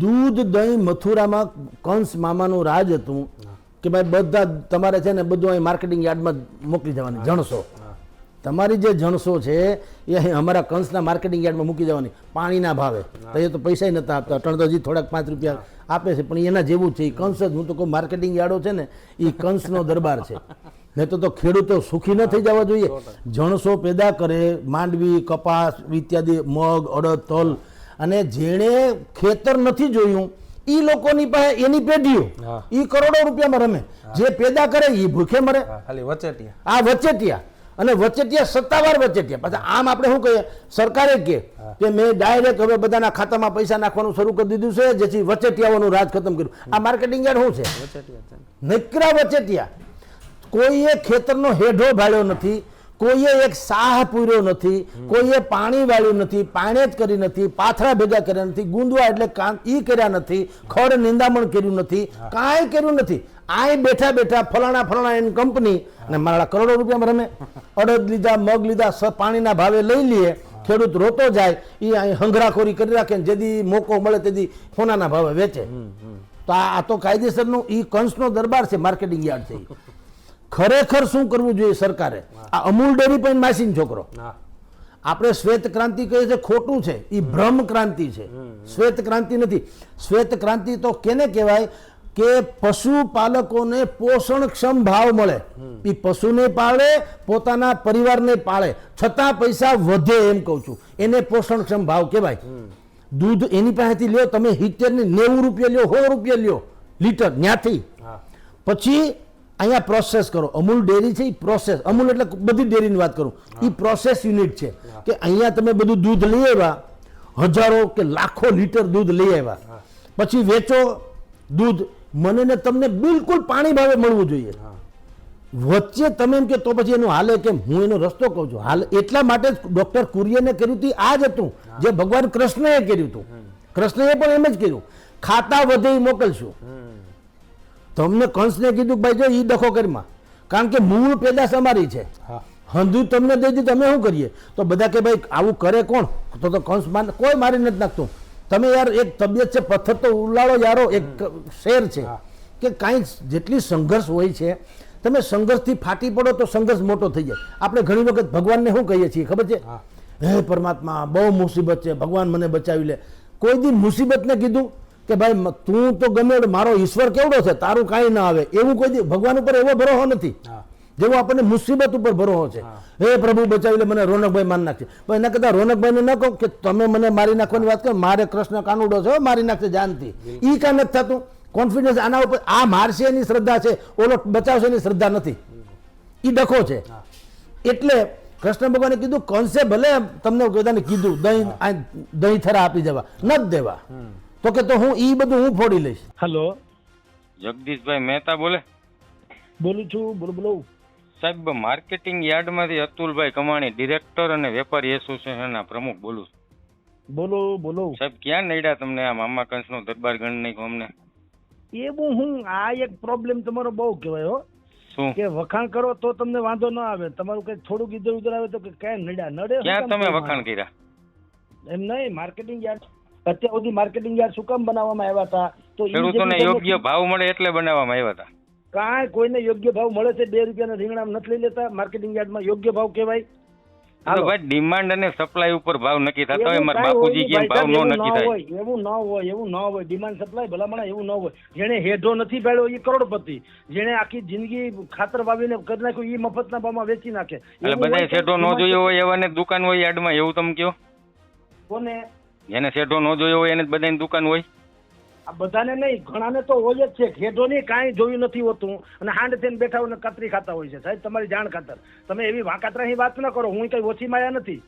દૂધ, દહીં, મથુરામાં કંસ મામાનું રાજ હતું કે ભાઈ બધા તમારે છે ને બધું અહીં માર્કેટિંગ યાર્ડમાં મોકલી જવાની જણસો. તમારી જે જણસો છે, એ અહીં અમારા કંસના માર્કેટિંગ યાર્ડમાં મૂકી જવાની પાણીના ભાવે. તો એ તો પૈસા નતા આપતા, અટણ તો હજી થોડાક પાંચ રૂપિયા આપે છે, પણ એના જેવું છે. એ કંસ જ, હું તો કહું માર્કેટિંગ યાર્ડો છે ને એ કંસનો દરબાર છે. નહીં તો તો ખેડૂતો સુખી ન થઈ જવા જોઈએ. જણસો પેદા કરે, માંડવી, કપાસ ઇત્યાદિ મગ, અડદ, તલ અને જેણે ખેતર નથી જોયું એ લોકોની પાસે એની પેઢીઓ. એ કરોડો રૂપિયામાં રમે. જે પેદા કરે એ ભૂખે મરે. ખાલી વચેટિયા. આ વચેટિયા. અને વચેટિયા સત્તાવાર વચેટિયા. પાછા આમ આપણે શું કહીએ? સરકારે કે કે મેં ડાયરેક્ટ હવે બધાના ખાતામાં પૈસા નાખવાનું શરૂ કરી દીધું છે જેથી વચેટિયાઓનું રાજ ખતમ કર્યું. આ માર્કેટિંગ યાર્ડ શું છે? વચેટિયા. નકરા વચેટિયા. કોઈએ ખેતરનો હેઢો ભાળ્યો નથી કોઈએ એક સાહ પૂર્યો નથી કોઈએ પાણી વાળ્યું નથી પાણે જ કરી નથી પાથરા ભેગા કર્યા નથી ગુંદવા એટલે કામ ઈ કર્યા નથી ખડ નિંદામણ કર્યું નથી કાંઈ કર્યું નથી. આય બેઠા બેઠા ફલાણા ફલાણા એની કંપની અને મારા કરોડો રૂપિયામાં રમે. અડદ લીધા મગ લીધા સ પાણીના ભાવે લઈ લઈએ ખેડૂત રોતો જાય એ અહીં હંગરાખોરી કરી રાખે ને જેથી મોકો મળે તેથી સોનાના ભાવે વેચે. તો આ તો કાયદેસરનું ઈ કંસનો દરબાર છે માર્કેટિંગ યાર્ડ છે. ખરેખર શું કરવું જોઈએ સરકારે? આ અમૂલ ડેરી પણ માસીન છોકરો. આપણે શ્વેત ક્રાંતિ કહીએ છે ખોટું છે. એ ભ્રમ ક્રાંતિ છે. શ્વેત ક્રાંતિ નથી. શ્વેત ક્રાંતિ તો કેને કહેવાય કે પશુપાલકોને પોષણક્ષમ ભાવ મળે. એ પશુને પાળે પોતાના પરિવારને પાળે. છતાં પૈસા વધે એમ કહું છું. એને પોષણક્ષમ ભાવ કહેવાય. દૂધ એની પાસેથી લ્યો તમે સિત્તેર ને નેવું રૂપિયા લ્યો સો રૂપિયા લ્યો લીટર ન્યાથી. પછી અહીંયા પ્રોસેસ કરો. અમૂલ ડેરી છે એ પ્રોસેસ અમૂલ એટલે બધી ડેરીની વાત કરું. એ પ્રોસેસ યુનિટ છે. કે અહીંયા તમે બધું દૂધ લઈ આવ્યા હજારો કે લાખો લીટર દૂધ લઈ આવ્યા. પછી વેચો દૂધ. મને ને તમને બિલકુલ પાણી ભાવે મળવું જોઈએ. વચ્ચે તમે એમ કે તો પછી એનું હાલે કેમ? હું એનો રસ્તો કહું છું. હાલ એટલા માટે જ ડોક્ટર કુરિયને કર્યું હતું આ જ હતું જે ભગવાન કૃષ્ણએ કર્યું હતું કૃષ્ણએ પણ એમ જ કર્યું. ખાતા વધે એ મોકલશું તમને કંસને કીધું કે ભાઈ જો એ ડખો કરીમાં. કારણ કે મૂળ પેદાશ અમારી છે. હા. હંધુ તમને દઈ દીધું અમે શું કરીએ? તો બધા કે ભાઈ આવું કરે કોણ? તો તો કંસ માન કોઈ મારી નથી નાખતું. તમે યાર એક તબિયત છે પથ્થર તો ઉલાળો યારો એક શેર છે. કે કાંઈ જેટલી સંઘર્ષ હોય છે તમે સંઘર્ષથી ફાટી પડો તો સંઘર્ષ મોટો થઈ જાય. આપણે ઘણી વખત ભગવાનને શું કહીએ છીએ ખબર છે? હે પરમાત્મા બહુ મુસીબત છે ભગવાન મને બચાવી લે. કોઈ દી મુસીબતને કીધું કે ભાઈ તું તો ગમે મારો ઈશ્વર કેવડો છે? તારું કાંઈ ના આવે. એવું કોઈ ભગવાન ઉપર એવો ભરોસો નથી. જેવો આપણને મુસીબત ઉપર ભરોસો છે. હે. પ્રભુ બચાવી લે મને રોનકભાઈ મારી નાખશે પણ એના કરતા રોનકભાઈને ન કહો કે તમે મને મારી નાખવાની વાત કરો. મારે કૃષ્ણ કાનુડો છે મારી નાખશે જાનથી. ઈ કાં નથી થતું. કોન્ફિડન્સ આના ઉપર આ મારશે એની શ્રદ્ધા છે. ઓલો બચાવશે એની શ્રદ્ધા નથી. ઈ ડખો છે. એટલે કૃષ્ણ ભગવાને કીધું કોન્સે ભલે તમને બધાને કીધું દહીં દહીં થરા આપી દેવા. ન જ દેવા. તો કે તો હું ઈ બધું હું ફોડી લઈશ. હલો. જગદીશભાઈ મહેતા બોલે? બોલું છું બોલો બોલો. સાહેબ માર્કેટિંગ યાર્ડમાંથી અતુલભાઈ કમાણી ડિરેક્ટર અને વેપારી એસોસિએશનના પ્રમુખ બોલું છું. બોલો બોલો. સાહેબ ક્યાં નડ્યા તમને આ મામા કંસનો દરબાર ગણ નહીં અમને એ બહુ હું આ એક પ્રોબ્લેમ તમારો બહુ કહેવાય હો. શું? કે વખાણ કરો તો તમને વાંધો ન આવે. તમારું કઈ થોડુંક ઇધર ઉધર આવે તો કે ક્યાં નડ્યા? નડે શું ક્યાં તમે વખાણ કર્યા? એમ નહીં માર્કેટિંગ યાર્ડ અત્યાર સુધી માર્કેટિંગ યાર્ડ શું કામ બનાવવામાં આવ્યા હતા? તો ખેડૂતોને યોગ્ય ભાવ મળે એટલે બનાવવામાં આવ્યા હતા. કાંઈ કોઈને યોગ્ય ભાવ મળે છે બે રૂપિયાના રીંગણા નથી લઈ લેતા. માર્કેટિંગ યાર્ડમાં યોગ્ય ભાવ કહેવાય. તો. ભાઈ ડિમાન્ડ અને સપ્લાય ઉપર ભાવ નક્કી થતો હોય મારા બાપુજી કેમ ભાવ નો નક્કી થાય? એવું ન હોય એવું ન હોય. ડિમાન્ડ સપ્લાય ભલામણ એવું ન હોય. જેણે હેઢો નથી પાડ્યો એ કરોડપતિ. જેણે આખી જિંદગી ખાતર વાવીને કરી નાખ્યું એ મફતના ભાવમાં વેચી નાખે. એટલે બધા તો ન જોયો હોય એવાને દુકાન હોય યાર્ડમાં એવું તમે કયો? કોને? જેને શેઠો ન જોયો હોય એને બધાની દુકાન હોય? આ બધાને નહીં ઘણાને તો હોય જ છે. ખેડો નહીં કાંઈ જોયું નથી હોતું. અને હાંડ થઈને બેઠા હોય કતરી ખાતા હોય છે. સાહેબ તમારી જાણ ખાતર. તમે એવી વાંકાતરાની વાત ન કરો. હું કઈ ઓછી માયા નથી.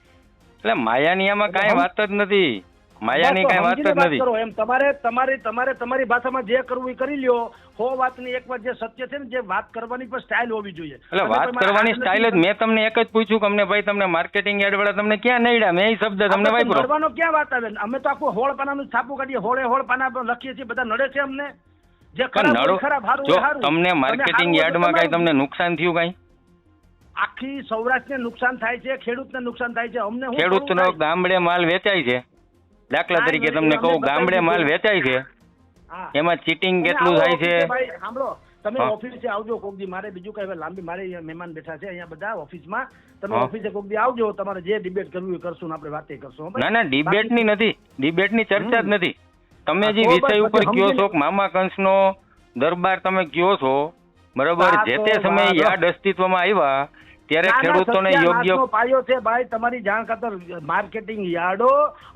એટલે માયાની આમાં કાંઈ વાત જ નથી. માયાની કઈ વાત જ નથી. એમ. તમારે તમારી તમારે તમારી ભાષામાં જે કરવું એ કરી લ્યો. હો વાતની એક વાત જે સત્ય છે ને જે વાત કરવાની પણ સ્ટાઇલ હોવી જોઈએ. એટલે વાત કરવાની સ્ટાઇલ જ મેં તમને એક જ પૂછ્યું કે અમને ભાઈ તમને માર્કેટિંગ એડ વાળા તમને ક્યાં નડ્યા? મેં એ શબ્દ તમને વાપરો. નડવાનો ક્યાં વાત આવે? અમે તો આખું હોળ પાનાનું છાપું કાઢીએ. હોળે હોળ પાના પર લખીએ છીએ બધા નડે છે અમને. જે ખરાબ ખરાબ હારું તમને માર્કેટિંગ યાર્ડમાં કઈ તમને નુકસાન થયું કઈ? આખી સૌરાષ્ટ્રને નુકસાન થાય છે ખેડૂતને નુકસાન થાય છે. અમને ખેડૂતનો ગામડે માલ વેચાય છે. દાખલા તરીકે તમને કહું ગામડે માલ વેચાય છે. એમાં ચીટિંગ કેટલું થાય છે? સાંભળો. તમે ઓફિસે આવજો કોક દી. મારે બીજું કઈ લાંબી મારે મહેમાન બેઠા છે અહીંયા બધા ઓફિસમાં. તમે ઓફિસે કોક દી આવજો. તમારે જે ડિબેટ કરવું એ કરશું ને આપણે વાતે કરશું ના ના ડિબેટની નથી. ડિબેટની ચર્ચા જ નથી. તમે જે વિષય ઉપર કયો છો મામા કંસનો દરબાર તમે કયો છો? બરાબર? જે તે સમયે યાદ અસ્તિત્વમાં આવ્યા ત્યારે ખેડૂતોને યોગ્ય પાયો છે ભાઈ તમારી જાણ ખાતર માર્કેટિંગ યાર્ડો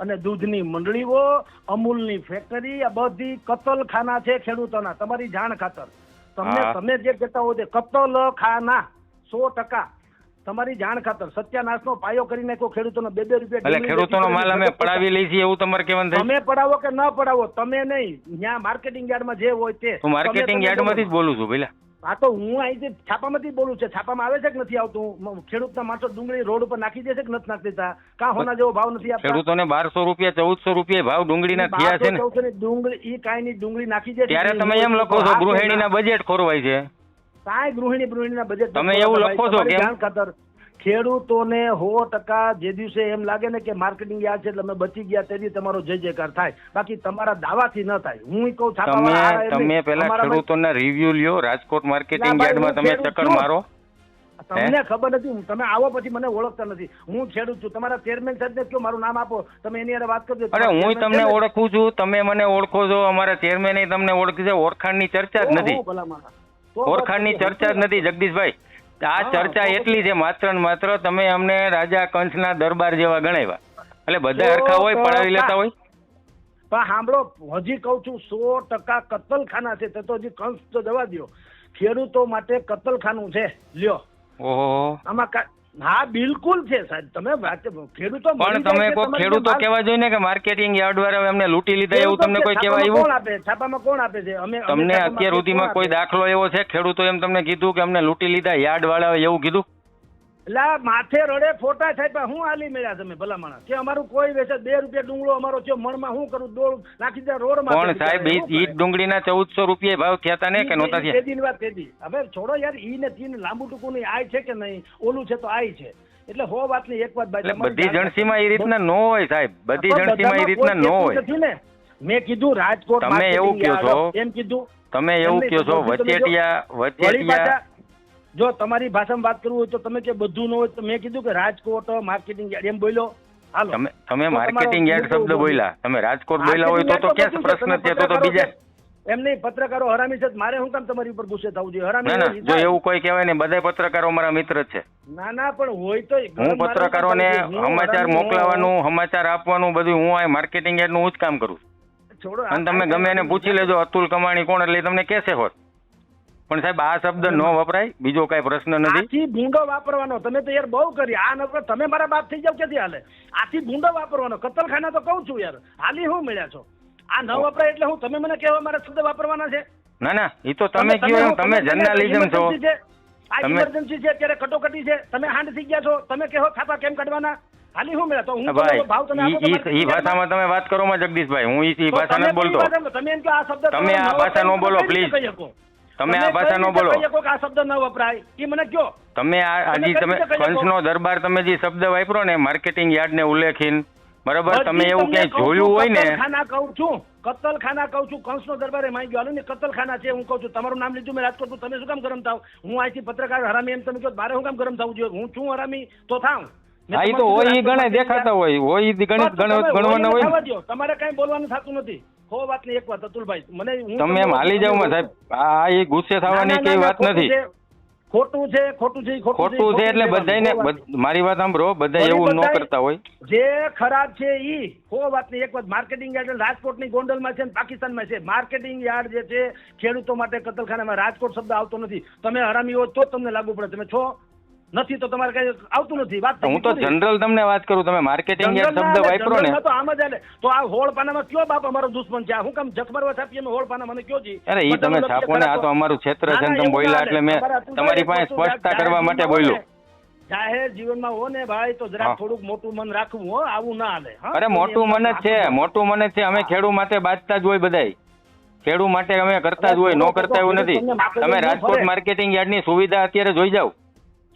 અને દૂધની મંડળીઓ અમૂલની ફેક્ટરી આ બધી કતલખાના છે ખેડૂતોના તમારી જાણ ખાતર. તમને તમે જે કહેતા હો તે કતલખાના સો ટકા. તમારી જાણ ખાતર સત્યાનાશનો પાયો કરીને કોઈ ખેડૂતોનો બે બે રૂપિયા એટલે ખેડૂતોનો માલ અમે પડાવી લઈ છીએ એવું તમારે કહેવાનું થાય? તમે પડાવો કે ન પડાવો તમે નહીં. ત્યાં માર્કેટિંગ યાર્ડમાં જે હોય તે. હું માર્કેટિંગ યાર્ડ યાર્ડમાંથી જ બોલું છું પેલા હા તો હું અહીંથી છાપામાંથી બોલું છે છાપામાં આવે છે કે નથી આવતું? ખેડૂતના માણસો ડુંગળી રોડ ઉપર નાખી દે છે કે નથી નાખી દેતા? કા હોના જેવો ભાવ નથી આપતા? ખેડૂતોને બારસો રૂપિયા ચૌદસો રૂપિયા ભાવ ડુંગળીના થયા છે ને. 1200 ની ડુંગળી ઈ કાંઈ ની ડુંગળી નાખી દે. ત્યારે તમે એમ લખો છો ગૃહિણીના બજેટ ખોરવાય છે. કાંઈ ગૃહિણી ગૃહિણીના બજેટ તમે એવું લખો છો ભાઈ. ખેડૂતોને સો ટકા જે દિવસે એમ લાગે ને કે માર્કેટિંગ યાદ છે એટલે અમે બચી ગયા તેથી તમારો જય જયકાર થાય. બાકી તમારા દાવાથી ન થાય. હું કહું તમે તમે પેલા ખેડૂતોના રિવ્યુ લ્યો રાજકોટ માર્કેટિંગ યાર્ડમાં તમે ચક્કર મારો. તમને ખબર નથી તમે આવો પછી મને ઓળખતા નથી. હું ખેડૂત છું. તમારા ચેરમેન સાહેબ ને કયો મારું નામ આપો. તમે એની હારે વાત કરજો. અરે હું તમને ઓળખું છું. તમે મને ઓળખો છો. અમારા ચેરમેન તમને ઓળખી છે. ઓળખાણની ચર્ચા જ નથી. ઓળખાણની ઓળખાણની ચર્ચા જ નથી જગદીશભાઈ. આ ચર્ચા એટલી છે માત્ર ને માત્ર તમે અમને રાજા કંસના દરબાર જેવા ગણાવ્યા. એટલે બધા હરખા હોય પડાવી લેતા હોય? પણ સાંભળો હજી કહું છું સો ટકા કતલખાના છે તે તો હજી કંસ તો જવા દ્યો. ખેડૂતો માટે કતલખાનું છે લ્યો. ઓહો. આમાં હા બિલકુલ છે સાહેબ. તમે વાત ખેડૂતો પણ તમે કોઈ ખેડૂતો કહેવા જોઈએ ને કે માર્કેટિંગ યાર્ડ વાળા એમને લૂંટી લીધા એવું તમને કોઈ કહેવા આવ્યું? કોણ આપે? છાપામાં કોણ આપે છે? અમે તમને અત્યાર સુધીમાં કોઈ દાખલો એવો છે? ખેડૂતો એમ તમને કીધું કે અમને લૂંટી લીધા યાર્ડ વાળા એવું કીધું? એટલે માથે રડે ફોટા છાપ્યા હું હાલી મળ્યા તમે ભલા માણસ? કે અમારું કોઈ વેચે બે રૂપિયા ડુંગળો અમારો છે મણમાં શું કરું દોડ નાખી દે રોડ પણ સાહેબ ઈ ડુંગળીના ચૌદસો રૂપિયા ભાવ થયા હતા ને કે નહોતા થયા? તેની વાત તેદી હવે છોડો યાર ઈ ને તીન લાંબુ ટૂંકું નહીં આય છે કે નહીં? ઓલું છે તો આય છે. એટલે હો વાતની એક વાત ભાઈ બધી જાણ જણસીમાં એ રીતના નો હોય સાહેબ બધી જણસીમાં એ રીતના નો હોય. મેં કીધું રાજકોટ તમે એવું કહો છો. એમ કીધું. તમે એવું કહો છો વચેટિયા વચેટિયા જો તમારી ભાષામાં વાત કરવું હોય તો તમે કે બધું ન હોય તો મેં કીધું કે રાજકોટ માર્કેટિંગ યાર્ડ એમ બોલ્યો. હાલો. તમે તમે માર્કેટિંગ યાર્ડ શબ્દ બોલ્યા. તમે રાજકોટ બોલ્યા હોય તો તો ક્યાં પ્રશ્ન છે? તો તો બીજા એમ નહીં પત્રકારો હરામી છે મારે શું કામ તમારી ઉપર ગુસ્સે થવું જોઈએ? હરામી જો એવું કોઈ કહેવાય ને બધા પત્રકારો મારા મિત્ર છે. ના ના પણ હોય તો હું પત્રકારોને સમાચાર મોકલાવાનું સમાચાર આપવાનું બધું હું આ માર્કેટિંગ યાર્ડનું હું જ કામ કરું છું. છોડો અને તમે ગમે એને પૂછી લેજો અતુલ કમાણી કોણ એટલે તમને કહેશે હોત. પણ સાહેબ આ શબ્દ ન વપરાય બીજો કઈ પ્રશ્ન નથી. આથી ભૂંડો વાપરવાનો તમે તો યાર બહુ કરી. આ નકર તમે મારા બાપ થઈ જાવ ક્યાંથી હાલે? આથી ભૂંડો વાપરવાનો. કતલખાના તો કહું છું યાર. હાલી હું મળ્યા છો? આ ન વપરાય એટલે હું તમે મને કહેવા મારા શબ્દ વાપરવાના છે? ના ના એ તો તમે કહો તમે જર્નાલિઝમ છો. આ ઇમરજન્સી છે અત્યારે કટોકટી છે. તમે હાંડ થઈ ગયા છો. તમે કહો છાપા કેમ કાઢવાના? હાલી હું મેળા તો હું ભાવ તમે ઈ- ભાષામાં તમે વાત કરો માં જગદીશભાઈ. હું ઈ ભાષા તમે બોલતો. તમે એમ કે આ શબ્દ તમે આ ભાષા ન બોલો, તમે તમે આ ભાષા નો બોલો. કહી આ શબ્દ ન વપરાય? એ મને કયો. તમે આ હજી તમે કંસનો દરબાર તમે જે શબ્દ વાપરો ને માર્કેટિંગ યાર્ડ ને ઉલ્લેખીન બરાબર? તમે એવું ક્યાંય જોયું હોય ને? ખાના કહું છું કતલખાના કહું છું કંસનો દરબારે માંગી ગયો ને કતલખાના છે હું કહું છું તમારું નામ લીધું મેં રાજકોટ તમે શું કામ ગરમ થાવ? હું અહીંથી પત્રકાર હરામી એમ તમે કહો બારે હું કામ ગરમ થવું જોઈએ? હું છું હરામી તો થાવ. એ તો હોય ઈ ગણે દેખાતા હોય હોય ઈ ગણિત ગણવાના હોય. ને. તમારે કઈ બોલવાનું થતું નથી. હો વાતની એક વાત અતુલભાઈ મને તમે એમ હાલી જાવ સાહેબ. આ એ ગુસ્સે થવાની કઈ વાત નથી. ખોટું છે ખોટું છે ખોટું છે એટલે બધાને વાત. મારી વાત સાંભળો બધા એવું ન કરતા હોય. જે ખરાબ છે ઈ હો વાતની એક વાત માર્કેટિંગ યાર્ડ રાજકોટની ગોંડલમાં છે ને પાકિસ્તાનમાં છે. માર્કેટિંગ યાર્ડ જે છે ખેડૂતો માટે કતલખાનામાં રાજકોટ શબ્દ આવતો નથી. તમે હરામી હો તો તમને લાગુ પડે. તમે છો? નથી તો તમારે કઈ આવતું નથી. વાત હું તો જનરલ તમને વાત કરું તમે માર્કેટિંગ યાર્ડ શબ્દ વાપરો ને. તો આમ જ આલે તો આ હોળ પાનામાં કયો બાપ અમારો દુશ્મન છે? હું કેમ જખમરવા છાપીએ મે હોળ પાના મને કયો જી? અરે ઈ તમે છાપો ને આ તો અમારું ક્ષેત્ર છે તમે બોલ્યા એટલે મે તમારી પાસે સ્પષ્ટતા કરવા માટે બોલ્યો. જાહેર જીવનમાં હો ને ભાઈ તો. જરાક થોડુંક મોટું મન રાખવું હો આવું ના હાલે અરે મોટું મન જ છે મોટું મન જ છે અમે ખેડૂ માટે બાજતા જ હોય બધાય. ખેડૂ માટે અમે કરતા જ હોય નો કરતા એવું નથી. તમે રાજકોટ માર્કેટિંગ યાર્ડની સુવિધા અત્યારે જોઈ જાઓ.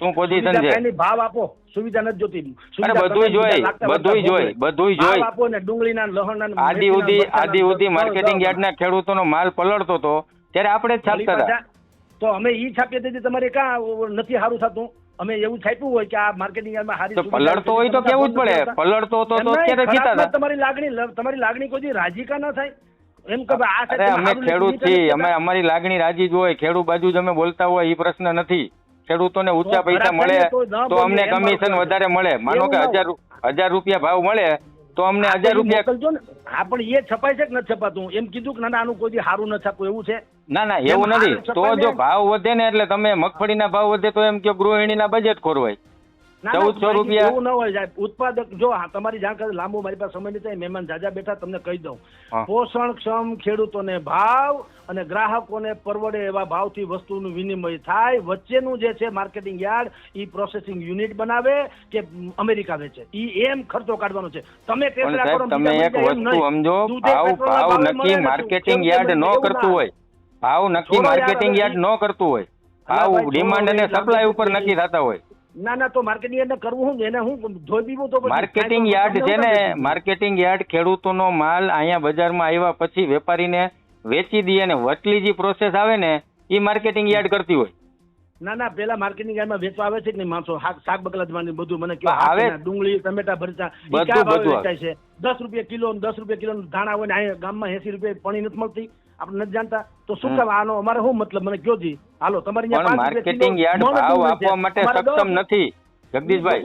શું પોઝિશન છે. ભાવ આપો સુવિધા નથી જોતી. અરે બધું જોઈ, બધું જોઈ, બધું જોઈ. આપો ને ડુંગળીના લહણના આદિ ઉદી આદિ ઉદી માર્કેટિંગ યાર્ડના ખેડૂતોનો માલ પલળતો તો ત્યારે આપણે જ છાપતા હતા. તો અમે ઈ છાપીએ તેથી તમારે કાં નથી સારું થતું? અમે એવું છાપ્યું હોય કે આ માર્કેટિંગ યાર્ડમાં સુવિધા પલળતો હોય તો કેવું જ પડે? પલળતો તો તો અત્યારે જીતા હતા તમારી લાગણી તમારી લાગણી કોઈ રાજી કા ના થાય? એમ કે આ અમે ખેડૂત છીએ અમે અમારી લાગણી રાજી જ હોય ખેડૂત બાજુ જ અમે બોલતા હોય એ પ્રશ્ન નથી. ખેડૂતોને ઊંચા પૈસા મળે તો ન અમને કમિશન વધારે મળે. માનો કે હજાર હજાર રૂપિયા ભાવ મળે તો અમને હજાર રૂપિયા ને. હા પણ એ છપાય છે કે નથી છપાતું? એમ કીધું કે ના ના આનું કોઈ સારું ન છાપું એવું છે? ના ના એવું નથી. તો જો ભાવ વધે ને એટલે તમે મગફળીના ભાવ વધે તો એમ કે ગૃહિણીના બજેટ ખોરવાય. ના, ના, 1400 ભાઈ, રૂપિયા. એવું ન હોય સાહેબ. ઉત્પાદક જો તમારી જાણકારી લાંબુ મારી પાસે સમય નથી મહેમાન જાજા બેઠા તમને કહી દઉં. પોષણક્ષમ ખેડૂતોને ભાવ અને ગ્રાહકોને પરવડે એવા ભાવથી વસ્તુનું વિનિમય થાય. વચ્ચેનું જે છે માર્કેટિંગ યાર્ડ ઈ પ્રોસેસિંગ યુનિટ બનાવે કે અમેરિકા વેચે. ઈ એમ ખર્ચો કાઢવાનો છે. તમે તમે એક વસ્તુ સમજો ભાવ ભાવ નક્કી માર્કેટિંગ યાર્ડ ન કરતું હોય. ભાવ નક્કી માર્કેટિંગ યાર્ડ ન કરતું હોય. ભાવ ડિમાન્ડ અને સપ્લાય ઉપર નક્કી થતા હોય. ના ના તો માર્કેટિંગ યાર્ડ કરવું હું? એને હું ધોઈ દીધું તો માર્કેટિંગ યાર્ડ છે ને? માર્કેટિંગ યાર્ડ ખેડૂતોનો માલ અહીંયા બજારમાં આવ્યા પછી વેપારીને વેચી દે ને વટલી જે પ્રોસેસ આવે ને એ માર્કેટિંગ યાર્ડ કરતી હોય. ના ના પેલા માર્કેટિંગ યાર્ડમાં વેચવા આવે છે કે નહીં? માણસો શાક બકલા બકલાદવાની બધું મને કહો. આવે. ડુંગળી ટમેટા ભરતા બધું, બધું વેચાય છે? દસ રૂપિયા કિલો દસ રૂપિયા કિલો ધાણા હોય ને અહીંયા ગામમાં એસી રૂપિયા પાણી નથી મળતી. આપણે નથી જાણતા. તો શું કામ? આનો અમારે શું મતલબ? મને કયો જી? હાલો તમારી માર્કેટિંગ યાર્ડ ભાવ આપવા માટે સક્ષમ નથી જગદીશભાઈ.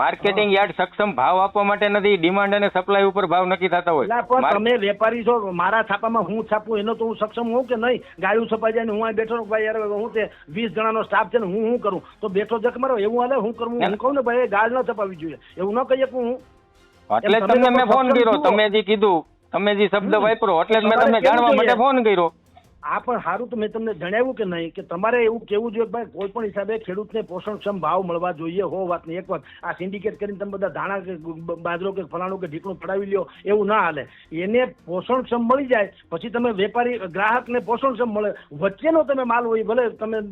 માર્કેટિંગ યાર્ડ સક્ષમ ભાવ આપવા માટે નથી ડિમાન્ડ અને સપ્લાય ઉપર ભાવ નક્કી થતા હોય. તમે વેપારી છો મારા છાપામાં હું છાપું એનો તો હું સક્ષમ હોઉં કે નહીં? ગાયું છપાઈ જાય ને હું અહીં બેઠો ભાઈ યાર હું તે વીસ જણાનો સ્ટાફ છે ને હું શું કરું? તો બેઠો જખ મારો એવું હાલે હું કરું? હું કહું ને ભાઈ ગાળ ન છપાવી જોઈએ. એવું ન કહીએ કે હું એટલે તમને મેં ફોન કર્યો. તમે જે કીધું તમે જે શબ્દ. વાપરો એટલે મેં તમને જાણવા માટે ફોન કર્યો આ પણ સારું તો મેં તમને જણાવ્યું કે નહીં કે તમારે એવું કેવું જોઈએ ભાઈ કોઈ પણ હિસાબે ખેડૂતને પોષણક્ષમ ભાવ મળવા જોઈએ હો વાત નહીં એક વાત. આ સિન્ડિકેટ કરીને તમે બધા ધાણા કે બાજરો કે ફલાણું કે ઢીકણું ફડાવી લ્યો એવું ના હાલે. એને પોષણક્ષમ મળી જાય પછી તમે વેપારી ગ્રાહકને પોષણક્ષમ મળે. વચ્ચેનો તમે માલ હોય ભલે તમે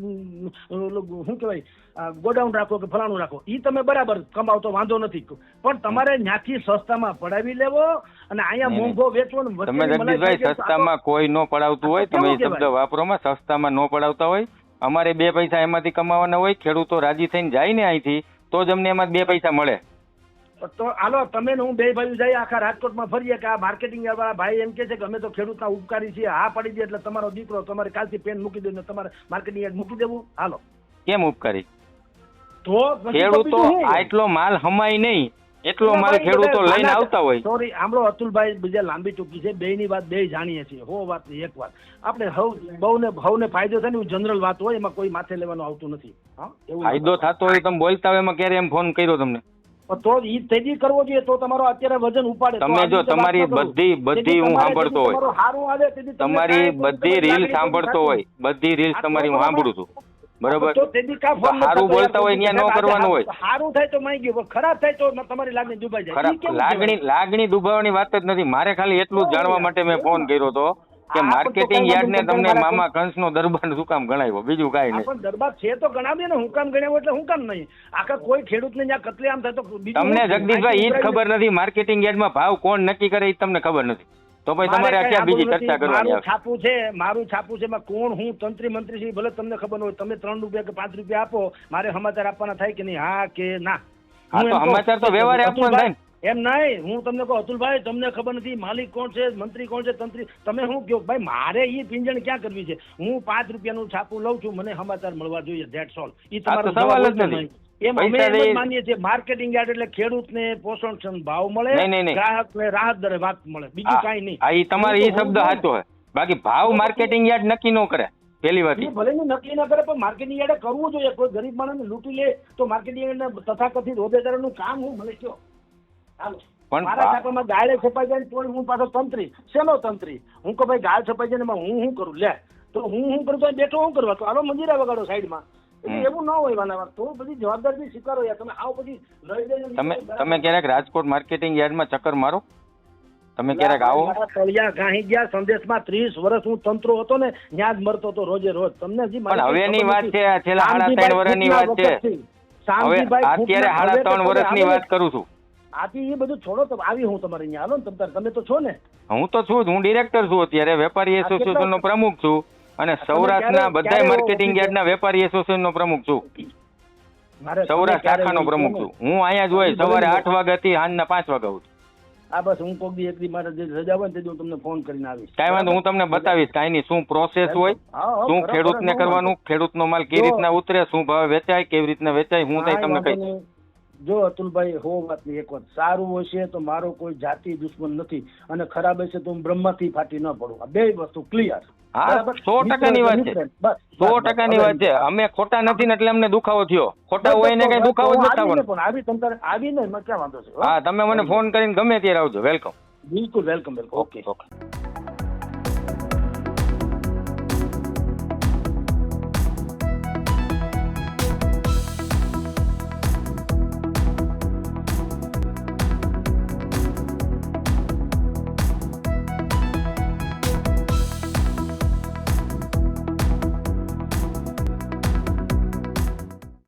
શું કહેવાય ગોડાઉન રાખો કે ફલાણું રાખો એ તમે બરાબર કમાવ તો વાંધો નથી. પણ તમારે ત્યાંથી સસ્તામાં પડાવી લેવો અને અહીંયા. મોંઘો વેચવો ને તમે જગદીશભાઈ સસ્તામાં કોઈ ન પડાવતું હોય તમે શબ્દ? વાપરોમાં સસ્તામાં ન પડાવતા હોય. અમારે બે પૈસા એમાંથી કમાવાના હોય ખેડૂતો રાજી થઈને જાય ને અહીંથી તો જ અમને એમાં બે પૈસા મળે. તો હાલો તમે ને હું બે ભાઈઓ જઈ આખા રાજકોટમાં ફરીએ કે આ માર્કેટિંગ વાળા ભાઈ એમ કે છે કે અમે તો ખેડૂતના ઉપકારી છીએ હા પડી દે એટલે તમારો દીકરો તમારે કાલથી પેન મૂકી દે તમારે માર્કેટિંગ યાર્ડ મૂકી દેવું. હાલો. કેમ ઉપકારી? તો ખેડૂતો આટલો માલ હમાય નહીં. એટલો ના ખેડૂતો લઈને આવતા હોય. સોરી આમળો અતુલભાઈ બીજા લાંબી ટૂંકી છે. બેયની વાત બે જાણીએ છીએ. હો વાતની એક વાત. આપણે હવ બહુને ભવને ફાયદો થાય ને જનરલ વાત હોય એમાં કોઈ માથે લેવાનું આવતું નથી. ફાયદો થતો હોય તમે બોલતા હોય એમાં ક્યારે એમ ફોન કર્યો તમને? તો ઈ તેજી કરવો જોઈએ તો તમારો અત્યારે વજન ઉપાડે. તમે જો તમારી બધી- બધી હું સાંભળતો હોય. તમારું બધી રીલ સાંભળતો હોય. બધી રીલ તમારી હું સાંભળું છું. બરોબર. તો ફોન તો હારું બોલતા હોય? ત્યાં ન કરવાનું હોય. હારું થાય તો માઈ ગયું ખરાબ થાય તો તમારી લાગણી દુભાઈ જાય. લાગણી લાગણી દુભાવવાની વાત જ નથી. મારે ખાલી એટલું જ જાણવા માટે મેં ફોન કર્યો હતો કે તો માર્કેટિંગ યાર્ડ ને તમને મામા મામા કંસનો દરબાર શું કામ ગણાવ્યો બીજું કાઈ નહીં. પણ દરબાર છે તો ગણાવીએ ને હું કામ ગણાવ્યો એટલે હું કામ નહીં. આખા કોઈ ખેડૂત ને જ્યાં કતલેઆમ થાય તો તમને જગદીશભાઈ એ જ ખબર નથી માર્કેટિંગ યાર્ડમાં ભાવ કોણ નક્કી કરે એ તમને ખબર નથી. તો ભાઈ તમારે ક્યાં બીજી ચર્ચા કરવાની મારું છાપું છે મારું છાપું છે એમાં કોણ હું? તંત્રી મંત્રી છે ભલે તમને ખબર હોય તમે ત્રણ રૂપિયા કે પાંચ રૂપિયા આપો મારે સમાચાર આપવાના થાય કે નહીં? હા કે ના? હા, તો સમાચાર તો વ્યવહારે આપવાનો થાય એમ નહીં હું તમને કહું અતુલભાઈ તમને ખબર નથી માલિક કોણ છે મંત્રી કોણ છે તંત્રી તમે શું કહો? ભાઈ મારે એ પિંજણ ક્યાં કરવી છે? હું પાંચ રૂપિયાનું છાપું લઉં છું મને સમાચાર મળવા જોઈએ ધેટ્સ ઓલ. એ તમારો સવાલ જ નથી. નહીં? એમ અમે એમ માનીએ છીએ માર્કેટિંગ યાર્ડ એટલે ખેડૂતને પોષણક્ષમ ભાવ મળે નહીં, નહીં, નહીં. ગ્રાહકને રાહત દરે વાત મળે બીજું કાંઈ નહીં. હા, ઈ તમારે એ શબ્દ સાચો હોય બાકી ભાવ માર્કેટિંગ યાર્ડ નક્કી ન કરે પેલી વાત ભલે ને નક્કી ના કરે પણ માર્કેટિંગ યાર્ડે કરવું જોઈએ. કોઈ ગરીબ માણસને લૂંટી લે તો માર્કેટિંગ યાર્ડને તથાકથિત હોદ્દેદારોનું કામ હું મને કયો. પણ મારા ખાતામાં ગાળે છપાઈ જાય તો હું પાછો તંત્રી. શેનો તંત્રી? હું કે ભાઈ ગાળ છપાઈ જાય ને એમાં હું શું કરું? લે. તો હું હું કરું? તો બેઠો હું કરવા? તો હાલો મંજીરા વગાડો સાઈડમાં. એવું ન હોય વાલા થોડું બધી જવાબદારી સ્વીકારો યાર. તમે આવો પછી લઈ જઈને તમે તમે ક્યારેક રાજકોટ માર્કેટિંગ યાર્ડમાં ચક્કર મારો? તમે ક્યારેક આવો? તળિયા ગાહી ગયા સંદેશમાં ત્રીસ વર્ષ હું તંત્રો હતો ને ત્યાં જ મરતો હતો રોજે રોજ. તમને હજી પણ હવેની વાત છે, આ છેલ્લા સાડા ત્રણ વર્ષની વાત છે. હવે અત્યારે સાડા ત્રણ વર્ષની વાત કરું છું. આથી એ બધું છોડો તો આવી હું તમારે અહીંયા હાલો ને તમ તમે તો છો ને. હું તો છું જ હું ડિરેક્ટર છું અત્યારે વેપારી એસોસિએશન નો પ્રમુખ છું. અને સૌરાષ્ટ્રના બધા માર્કેટિંગ યાર્ડના વેપારી એસોસિએશનનો પ્રમુખ છું. સૌરાષ્ટ્ર શાખાનો પ્રમુખ છું. હું અહીંયા જ હોય સવારે આઠ વાગ્યાથી સાંજના પાંચ વાગ્યા સુધી. આ બસ હું કોક દી એક દી મારે જે રજા હોય ને તે હું તમને ફોન કરીને આવીશ. કાંઈ વાંધો હું તમને બતાવીશ કાંઈ નહીં શું પ્રોસેસ હોય શું ખેડૂતને. કરવાનું ખેડૂતનો માલ કેવી રીતના ઉતરે શું ભાવે વેચાય કેવી રીતના વેચાય હું તમને કહીશ. જો અતુલભાઈ હો વાતની એક વાત સારું હશે તો મારો કોઈ જાતિ દુશ્મન નથી અને ખરાબ હશે તો હું બ્રહ્માથી ફાટી ન પડું. આ બે વસ્તુ ક્લિયર હા સો ટકાની વાત છે. સો ટકાની વાત છે. અમે ખોટા નથી એટલે અમને દુખાવો થયો. ખોટા હોય ને કઈ દુખાવો જ નથી આવી તમ આવીને ક્યાં વાંધો છે હા? તમે મને ફોન કરીને ગમે ત્યારે આવજો. વેલકમ બિલકુલ વેલકમ વેલકમ ઓકે ઓકે